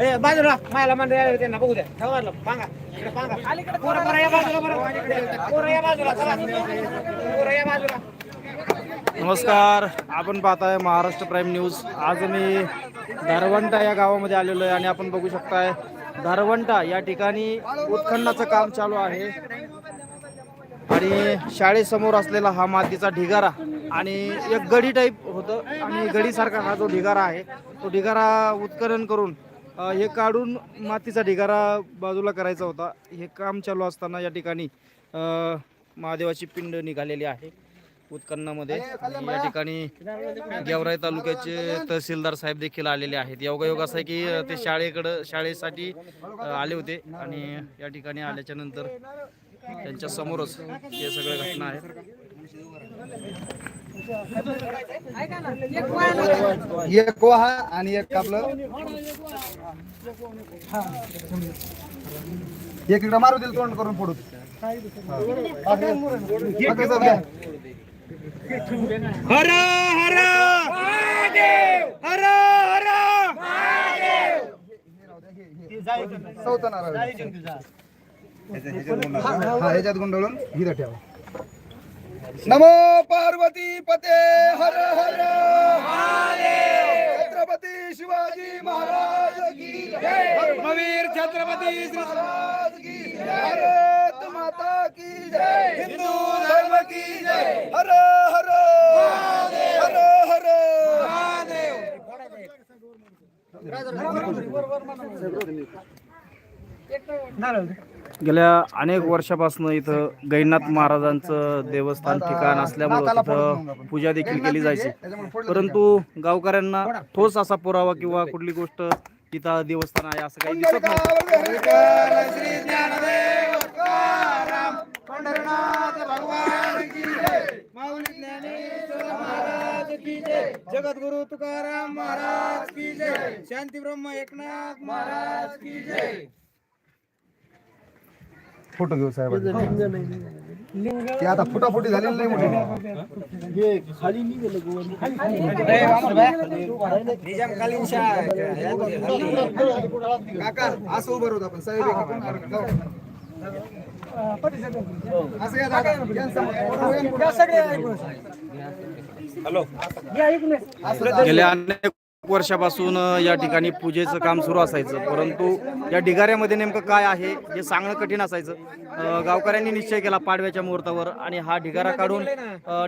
ए बाजूला मायला त्यांना बघू द्या. ठेवा पांगा इकडे पांगा पोरं पोरं या बाजूला बरं. पोरं या बाजूला चला. पोरं या बाजूला. नमस्कार. आपण पाहताय महाराष्ट्र प्राईम न्यूज. आज मी धारवंटा या गावामध्ये आलेलो आहे आणि आपण बघू शकताय धारवंटा या ठिकाणी उत्खननाचं काम चालू आहे. आणि शाळेसमोर असलेला हा मातीचा ढिगारा आणि एक गडी टाईप होतं आणि गडीसारखा हा जो ढिगारा आहे तो ढिगारा उत्खनन करून अ, हे काढून मातीचा ढिगारा बाजूला करायचा होता. हे काम चालू असताना या ठिकाणी अ, महादेवाची पिंड निघालेली आहे उत्खननामध्ये. आणि या ठिकाणी गेवराई तालुक्याचे तहसीलदार साहेब देखील आलेले आहेत. योगायोग असा आहे की अ, ते शाळेकडं शाळेसाठी अ, आले होते. आणि या ठिकाणी आल्याच्यानंतर त्यांच्या समोरच हे सगळ्या घटना आहेत एक वहा आणि एक आपलं. एक इकडं मारू दिल तोंड करून फोडू हर हर! हर हर! चौथा नारळ हा ह्याच्यात गुंडळून हिथं ठेवा. नमो पार्वती पते हर हर। छत्रपती शिवाजी महाराज की जय। धर्मवीर छत्रपती श्री महाराज की जय। भारत माता की जय। हिंदू धर्म की जय। हर हर। हर हर। गेल्या अनेक वर्षापासून इथं गैनाथ महाराजांचं देवस्थान ठिकाण असल्यामुळं तिथं पूजा देखील केली जायची. परंतु गावकऱ्यांना ठोस असा पुरावा किंवा कुठली गोष्ट इथं देवस्थान आहे असं काही दिसत नव्हतं श्री ज्ञानदेव तुकाराम पंढरनाथ भगवान की जय माऊली ज्ञानेश्वर महाराज की जय जगद्गुरु तुकाराम महाराज की जय. शांती ब्रह्म एकनाथ महाराज की जय. फ़ोटो घेऊ साहेब. ते आता फुटाफुटी झालेली नाही मोठी. निजामकालीन काका असं उभं राहू आपण. साहेब एक जाऊ. असं या दादा. या समोर. असं गेल्या अनेक वर्षापासून या ठिकाणी पूजेचं काम सुरू असायचं. परंतु या ढिगाऱ्यामध्ये नेमकं काय आहे हे सांगणं कठीण असायचं. गावकऱ्यांनी निश्चय केला पाडव्याच्या मुहूर्तावर आणि हा ढिगारा काढून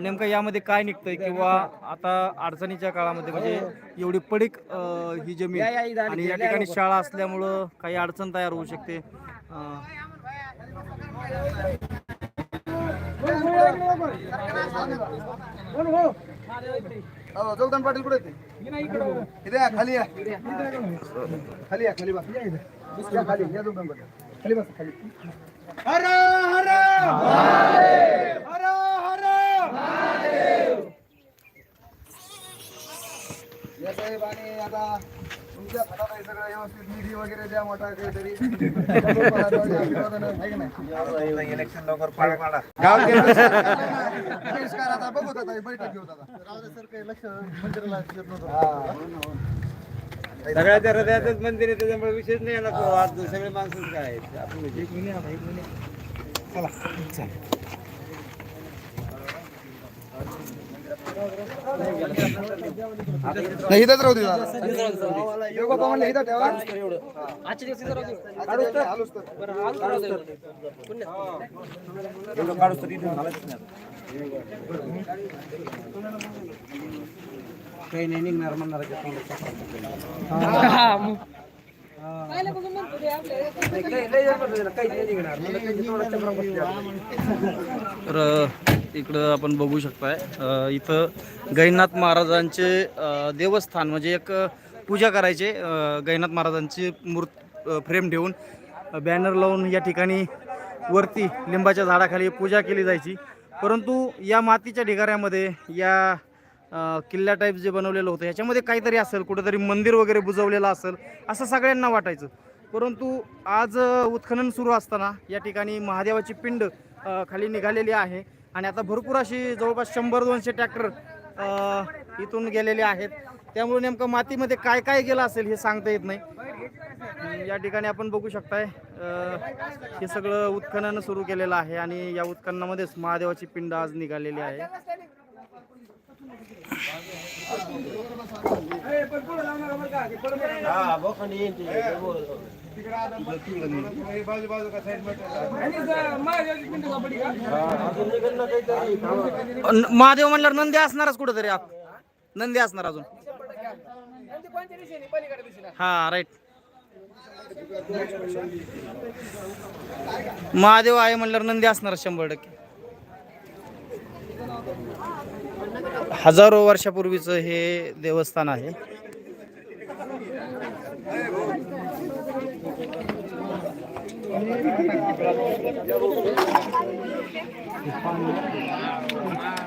नेमकं यामध्ये काय निघतंय किंवा आता अडचणीच्या काळामध्ये म्हणजे एवढी पडीक ही जमीन आणि या ठिकाणी शाळा असल्यामुळं काही अडचण तयार होऊ शकते. अं, हो, हो. हो, जोगदान पाटील कुठे ते? इथे या, खाली या. खाली या खाली बस. या खाली या जोगदान पाटील. खाली बस खाली. हर हर! हर हर! या साहेब आणि आता तुमच्या हातात आहे सगळं व्यवस्थित. वगैरे द्या मोठा काहीतरी? इलेक्शन लवकर पाडा पाडा आता बघू ही बैठक घेऊ नव्हतं सगळ्याच्या हृदयातच मंदिर आहे त्याच्यामुळे विशेष नाही याला तो आज सगळे माणसं काय आहेत. आपण एक मिनिट एक मिनिट नाही इथंच राहू दे योगा म्हणलं इथं ठेवा. तर, तर. काही नाही निघणार म्हणणार तर अ, इकडं आपण बघू शकताय. इथं गैनाथ महाराजांचे देवस्थान म्हणजे एक पूजा करायचे. गैनाथ महाराजांची मूर्त फ्रेम ठेवून बॅनर लावून या ठिकाणी वरती लिंबाच्या झाडाखाली पूजा केली जायची. परंतु या मातीच्या ढिगाऱ्यामध्ये या किल्ला किल्ल्या टाईप जे बनवलेलं होतं ह्याच्यामध्ये काहीतरी असेल कुठेतरी मंदिर वगैरे बुजवलेलं असेल असं सगळ्यांना वाटायचं. परंतु आज उत्खनन सुरू असताना या ठिकाणी महादेवाची पिंड खाली निघालेली आहे. आणि आता भरपूर अशी जवळपास शंभर दोनशे ट्रॅक्टर इथून गेलेले आहेत. त्यामुळे नेमकं मातीमध्ये काय काय गेलं असेल हे सांगता येत नाही. या ठिकाणी आपण बघू शकताय हे सगळं उत्खनन सुरू केलेलं आहे आणि या उत्खननामध्येच महादेवाची पिंड आज निघालेली आहे. महादेव म्हणल्यावर नंदी असणारच कुठंतरी आप. नंदी असणार अजून. हा राईट महादेव आहे म्हणल्यावर नंदी असणार शंभर टक्के. हजारो वर्षापूर्वीचं हे देवस्थान आहे.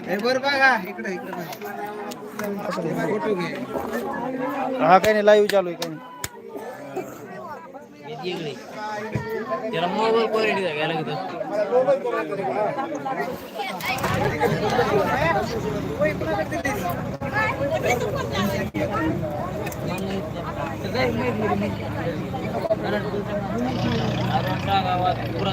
हे बरं बघा इकडे इकडे फोटो घे. हा काही नाही लाईव्ह चालू आहे काही नाही. त्याला मोबाईल क्वालिटी घ्यायला लागतं गावात पुरा